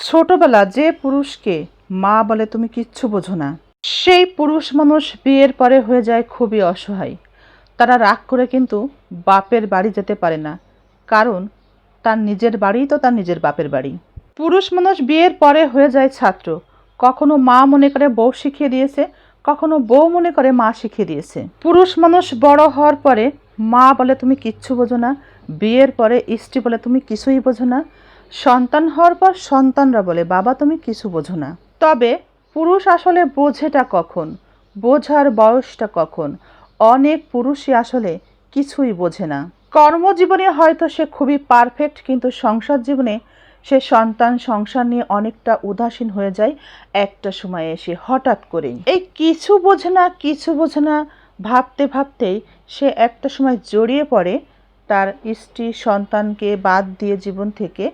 ছোটবেলা যে পুরুষকে মা বলে তুমি কিচ্ছু বোঝো না, সেই পুরুষ মানুষ বিয়ের পরে হয়ে যায় খুবই অসহায়। তারা রাগ করে কিন্তু বাপের বাড়ি যেতে পারে না, কারণ তার নিজের বাড়ি তো তার নিজের বাপের বাড়ি। পুরুষ মানুষ বিয়ের পরে হয়ে যায় ছাত্র, কখনো মা মনে করে বউ শিখিয়ে দিয়েছে, কখনো বউ মনে করে মা শিখিয়ে দিয়েছে। পুরুষ মানুষ বড় হওয়ার পরে মা বলে তুমি কিচ্ছু বোঝো না, বিয়ের পরে স্ত্রী বলে তুমি কিছুই বোঝো না সন্তান হওয়ার পর সন্তানরা বলে, বাবা, তুমি কিছু বোঝো না। তবে পুরুষ আসলে বোঝেটা কখন? বোঝার বয়সটা কখন? অনেক পুরুষই আসলে কিছুই বোঝে না। কর্মজীবনে হয়তো সে খুবই পারফেক্ট, কিন্তু সংসার জীবনে সে সন্তান, সংসার নিয়ে অনেকটা উদাসীন হয়ে যায় একটা সময় এসে হঠাৎ করে এই কিছু বোঝে না, কিছু বোঝে না, ভাবতে ভাবতেই সে একটা সময় জড়িয়ে পড়ে তার স্ত্রী সন্তানকে বাদ দিয়ে জীবন থেকে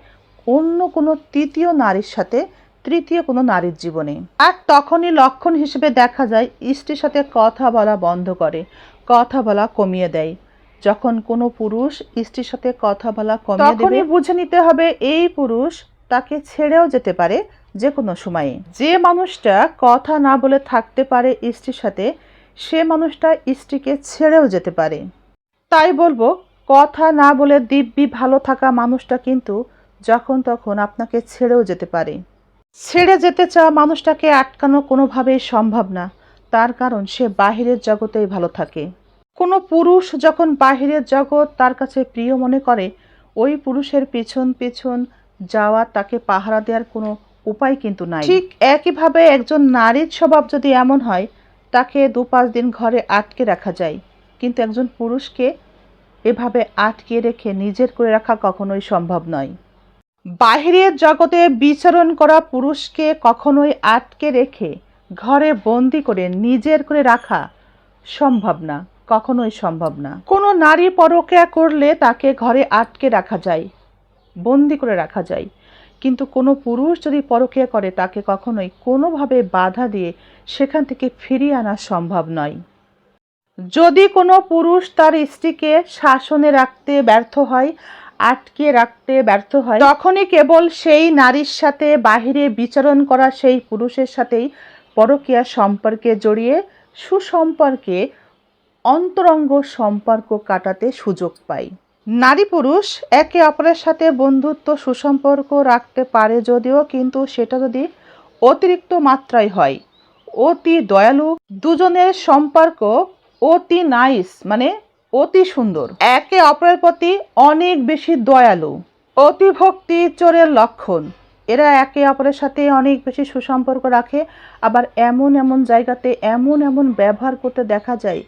অন্য কোনো তৃতীয় নারীর সাথে তৃতীয় কোনো নারীর জীবনে। আর তখনই লক্ষণ হিসেবে দেখা যায়, স্ত্রীর সাথে কথা বলা বন্ধ করে, কথা বলা কমিয়ে দেয়। যখন কোনো পুরুষ স্ত্রীর সাথে কথা বলা কমিয়ে দেবে বুঝে নিতে হবে এই পুরুষ তাকে ছেড়েও যেতে পারে যে কোনো সময়ে। যে মানুষটা কথা না বলে থাকতে পারে স্ত্রীর সাথে, সে মানুষটা স্ত্রীকে ছেড়েও যেতে পারে। তাই বলব, কথা না বলে দিব্যি ভালো থাকা মানুষটা কিন্তু যখন তখন আপনাকে ছেড়েও যেতে পারে। ছেড়ে যেতে চাওয়া মানুষটাকে আটকানো কোনোভাবেই সম্ভব না। তার কারণ সে বাহিরের জগতেই ভালো থাকে। কোনো পুরুষ যখন বাহিরের জগৎ তার কাছে প্রিয় মনে করে, ওই পুরুষের পিছন পিছন যাওয়া তাকে পাহারা দেওয়ার কোনো উপায় কিন্তু নাই। ঠিক একইভাবে একজন নারীর স্বভাব যদি এমন হয়, তাকে দু পাঁচ দিন ঘরে আটকে রাখা যায়। কিন্তু একজন পুরুষকে এভাবে আটকে রেখে নিজের করে রাখা কখনোই সম্ভব নয়। বাহিরের জগতে বিচরণ করা পুরুষকে কখনোই আটকে রেখে ঘরে বন্দি করে নিজের করে রাখা সম্ভব না, কখনোই সম্ভব না। কোনো নারী পরকেয়া করলে তাকে ঘরে আটকে রাখা যায়, বন্দি করে রাখা যায়। কিন্তু কোনো পুরুষ যদি পরকিয়া করে, তাকে কখনোই কোনোভাবে বাধা দিয়ে সেখান থেকে ফিরিয়ে আনা সম্ভব নয়। যদি কোনো পুরুষ তার স্ত্রীকে শাসনে রাখতে ব্যর্থ হয় আটকে রাখতে ব্যর্থ হয়। তখনই কেবল সেই নারীর সাথে বাহিরে বিচরণ করা সেই পুরুষের সাথেই পরকীয়া সম্পর্কে জড়িয়ে সুসম্পর্কে অন্তরঙ্গ সম্পর্ক কাটাতে সুযোগ পাই নারী পুরুষ একে অপরের সাথে বন্ধুত্ব, সুসম্পর্ক রাখতে পারে যদিও, কিন্তু সেটা যদি অতিরিক্ত মাত্রায় হয়, অতি দয়ালু, দুজনের সম্পর্ক অতি নাইস মানে অতি সুন্দর। একে অপরের প্রতি অনেক বেশি দয়ালু। অতিভক্তি চোরের লক্ষণ। এরা একে অপরের সাথে অনেক বেশি সুসম্পর্ক রাখে, আবার এমন এমন জায়গাতে এমন এমন ব্যবহার করতে দেখা যায়,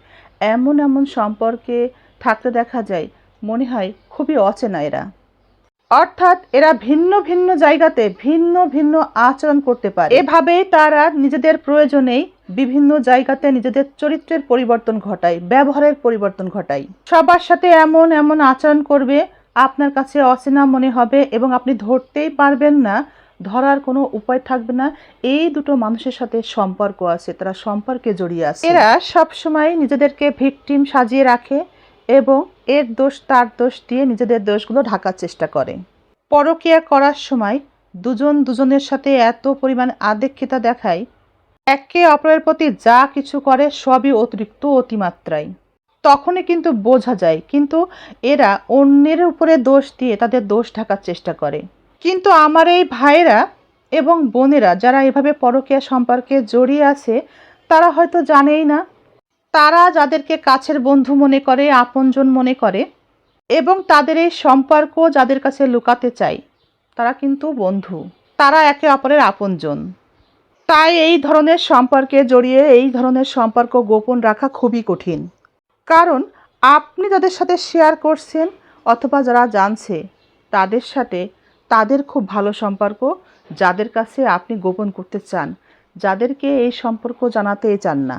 এমন এমন সম্পর্কে থাকতে দেখা যায়। মনে হয় খুবই অচেনা এরা। অর্থাৎ এরা ভিন্ন ভিন্ন জায়গাতে ভিন্ন ভিন্ন আচরণ করতে পারে। এভাবেই তারা নিজেদের প্রয়োজনেই বিভিন্ন জায়গাতে নিজেদের চরিত্রের পরিবর্তন ঘটায়, ব্যবহারের পরিবর্তন ঘটায়। সবার সাথে এমন এমন আচরণ করবে, আপনার কাছে অচেনা মনে হবে এবং আপনি ধরতেই পারবেন না, ধরার কোনো উপায় থাকবে না। এই দুটো মানুষের সাথে সম্পর্ক আছে, তারা সম্পর্কে জড়িয়ে আছে। এরা সবসময় নিজেদেরকে ভিকটিম সাজিয়ে রাখে এবং এর দোষ তার দোষ দিয়ে নিজেদের দোষগুলো ঢাকার চেষ্টা করে। পরকীয়া করার সময় দুজন দুজনের সাথে এত পরিমাণ আদেক্ষিতা দেখায়, একে অপরের প্রতি যা কিছু করে সবই অতিরিক্ত অতিমাত্রায়। তখনই কিন্তু বোঝা যায়, কিন্তু এরা অন্যের উপরে দোষ দিয়ে তাদের দোষ ঢাকার চেষ্টা করে। কিন্তু আমার এই ভাইয়েরা এবং বোনেরা যারা এভাবে পরকীয়া সম্পর্কে জড়িয়ে আছে, তারা হয়তো জানেই না তারা যাদেরকে কাছের বন্ধু মনে করে, আপনজন মনে করে এবং তাদের এই সম্পর্ক যাদের কাছে লুকাতে চায় তারা কিন্তু বন্ধু। তারা একে অপরের আপনজন। তাই এই ধরনের সম্পর্কে জড়িয়ে, এই ধরনের সম্পর্ক গোপন রাখা খুবই কঠিন। কারণ আপনি যাদের সাথে শেয়ার করছেন অথবা যারা জানছে, তাদের সাথে তাদের খুব ভালো সম্পর্ক যাদের কাছে আপনি গোপন করতে চান, যাদেরকে এই সম্পর্ক জানাতে চান না।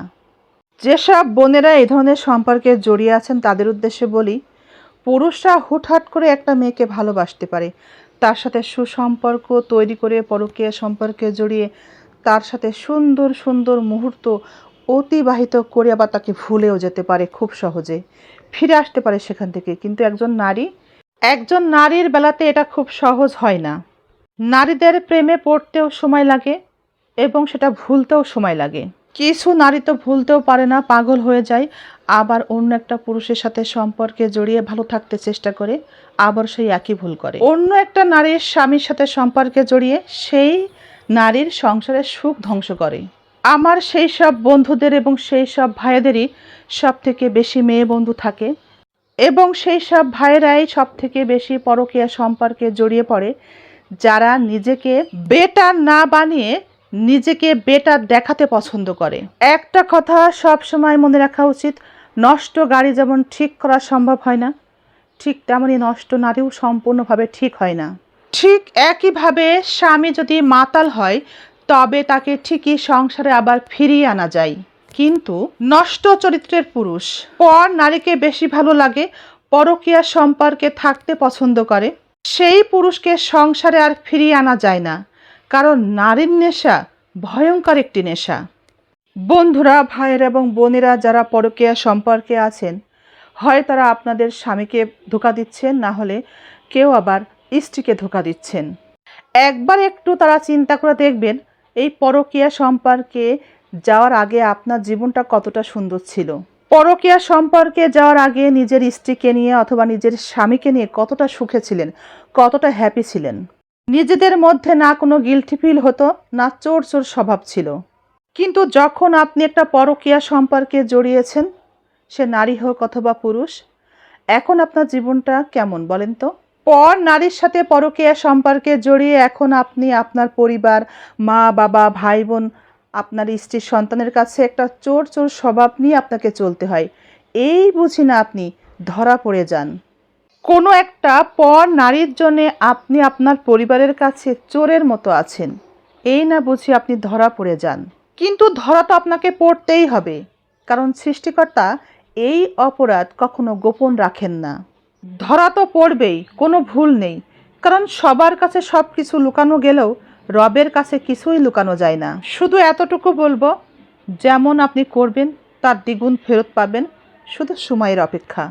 যেসব বোনেরা এই ধরনের সম্পর্কে জড়িয়ে আছেন তাদের উদ্দেশ্যে বলি, পুরুষরা হুটহাট করে একটা মেয়েকে ভালোবাসতে পারে। তার সাথে সুসম্পর্ক তৈরি করে পরকীয়া সম্পর্কে জড়িয়ে তার সাথে সুন্দর সুন্দর মুহূর্ত অতিবাহিত করে আবার তাকে ভুলেও যেতে পারে খুব সহজে। ফিরে আসতে পারে সেখান থেকে। কিন্তু একজন নারী, একজন নারীর বেলাতে এটা খুব সহজ হয় না। নারীদের প্রেমে পড়তেও সময় লাগে এবং সেটা ভুলতেও সময় লাগে। কিছু নারী তো ভুলতেও পারে না, পাগল হয়ে যায়। আবার অন্য একটা পুরুষের সাথে সম্পর্কে জড়িয়ে ভালো থাকতে চেষ্টা করে, আবার সেই একই ভুল করে। অন্য একটা নারীর স্বামীর সাথে সম্পর্কে জড়িয়ে সেই নারীর সংসারের সুখ ধ্বংস করে। আমার সেই সব বন্ধুদের এবং সেই সব ভাইদেরই সব থেকে বেশি মেয়ে বন্ধু থাকে এবং সেই সব ভাইয়েরাই সব থেকে বেশি পরকীয়া সম্পর্কে জড়িয়ে পড়ে, যারা নিজেকে বেটার না বানিয়ে নিজেকে বেটার দেখাতে পছন্দ করে। একটা কথা সব সময় মনে রাখা উচিত, নষ্ট গাড়ি যেমন ঠিক করা সম্ভব হয় না, ঠিক তেমনই নষ্ট নারীও সম্পূর্ণভাবে ঠিক হয় না। ঠিক একইভাবে স্বামী যদি মাতাল হয়, তবে তাকে ঠিকই সংসারে আবার ফিরিয়ে আনা যায়। কিন্তু নষ্ট চরিত্রের পুরুষ, পর নারীকে বেশি ভালো লাগে, পরকীয়া সম্পর্কে থাকতে পছন্দ করে, সেই পুরুষকে সংসারে আর ফিরিয়ে আনা যায় না। কারণ নারীর নেশা ভয়ঙ্কর একটি নেশা। বন্ধুরা, ভাইয়ের এবং বোনেরা যারা পরকীয়া সম্পর্কে আছেন, হয় তারা আপনাদের স্বামীকে ধোকা দিচ্ছেন, না হলে কেউ আবার স্ত্রীকে ধোকা দিচ্ছেন। একবার একটু তারা চিন্তা করে দেখবেন, এই পরকীয়া সম্পর্কে যাওয়ার আগে আপনার জীবনটা কতটা সুন্দর ছিল। পরকীয়া সম্পর্কে যাওয়ার আগে নিজের স্ত্রীকে নিয়ে অথবা নিজের স্বামীকে নিয়ে কতটা সুখে ছিলেন, কতটা হ্যাপি ছিলেন। নিজেদের মধ্যে না কোনো গিলটি ফিল হতো, না চোর চোর স্বভাব ছিল। কিন্তু যখন আপনি একটা পরকীয়া সম্পর্কে জড়িয়েছেন, সে নারী হোক অথবা পুরুষ, এখন আপনার জীবনটা কেমন বলেন তো? পর নারীর সাথে পরকীয়া সম্পর্কে জড়িয়ে এখন আপনি আপনার পরিবার, মা, বাবা, ভাই, বোন, আপনার স্ত্রীর সন্তানের কাছে একটা চোর চোর স্বভাব নিয়ে আপনাকে চলতে হয়। এই বুঝি না আপনি ধরা পড়ে যান। কোনো একটা পর নারীর জন্যে আপনি আপনার পরিবারের কাছে চোরের মতো আছেন। এই না বুঝি আপনি ধরা পড়ে যান। কিন্তু ধরা তো আপনাকে পড়তেই হবে। কারণ সৃষ্টিকর্তা এই অপরাধ কখনো গোপন রাখেন না। ধরা তো পড়বেই, কোনো ভুল নেই। কারণ সবার কাছে সব কিছু লুকানো গেলেও রবের কাছে কিছুই লুকানো যায় না। শুধু এতটুকু বলব, যেমন আপনি করবেন, তার দ্বিগুণ ফেরত পাবেন। শুধু সময়ের অপেক্ষা।